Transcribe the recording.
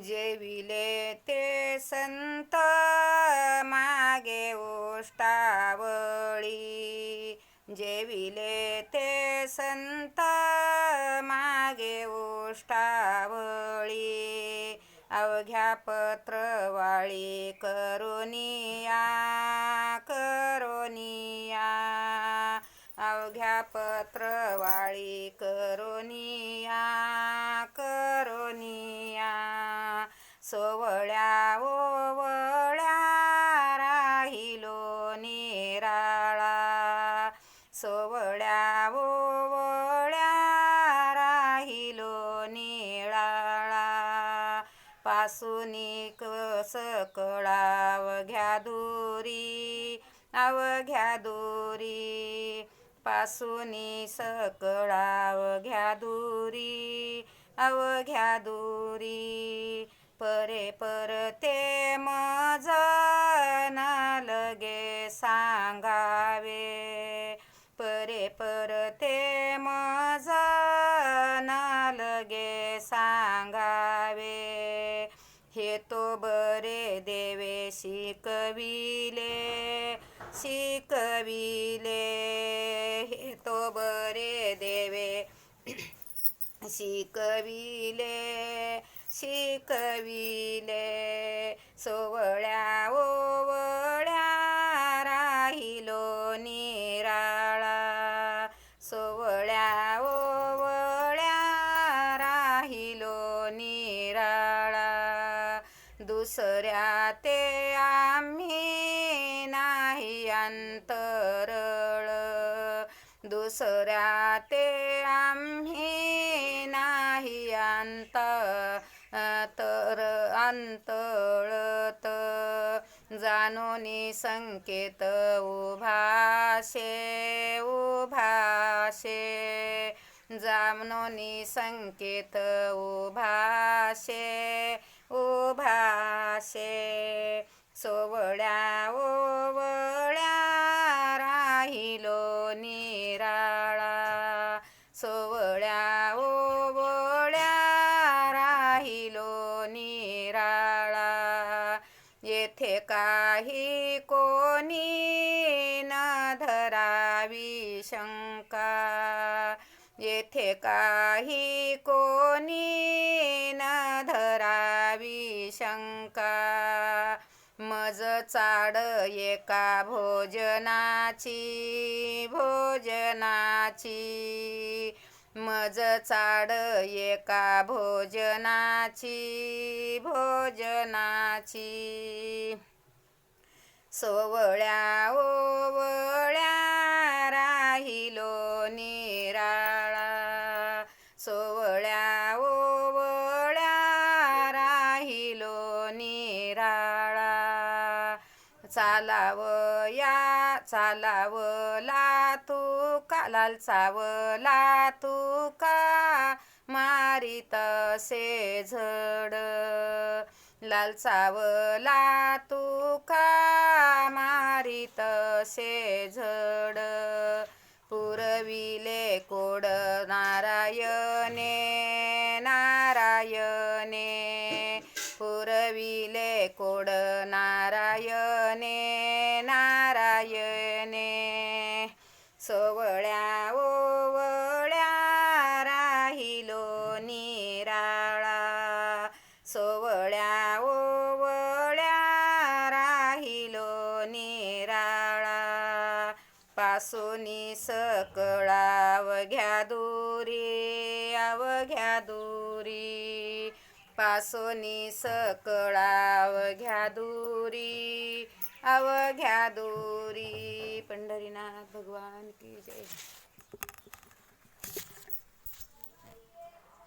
जेविले ते संत मागे उष्टावळी. जेविले ते संत मागे उष्टावळी. अवघ्या पत्रवाळी करुनिया करुनिया. अवघ्या पत्रवाळी करुनिया. सोवळ्या ओवळ्या राहिलो निराळा. सोवळ्या ओवळ्या राहिलो निराळा. पासूनिक सकळाव घ्या दोरी अवघ्या दोरी. पासूनी सकळाव घ्या दुरी अवघ्या दुरी. ते मजा न लगे सांगावे. हे तो बरे देवे शिकविले शिकविले. हे तो बरे देवे शिकविले शिकविले. सोवळ्या ओवळ्या दुसऱ्या ते आम्ही नाही अंतरळ. दुसऱ्या ते आम्ही नाही अंत तर अंतळत. जाणोनी संकेत उभाशे उभाशे जामनोनी संकेत उभाशे उभासे सोवळ्या ओवळ्या राहिलो निराळा. सोवळ्या ओवळ्या राहिलो निराळा. येथे काही कोणी न धरावी शंका. येथे काही कोणी मज चाड एका भोजनाची भोजनाची. मज चाड एका भोजनाची भोजनाची. सोवळ्या ओवळ्या चालावया या तू लातू का लालचाव लातू का? मारित से झड. लालचाव तू का? मारित से झड. पुरविले कोड नारायणे नारायणे. पुरविले कोड नारायण. सोवळ्या ओवळ्या राहिलो निराळा. सोवळ्या ओवळ्या राहिलो निराळा. पासोनी सकळा अवघ्या दुरी अवघ्या दुरी. पासोनी सकळा अवघ्या दुरी अवघ्या दुरी. भगवान की जय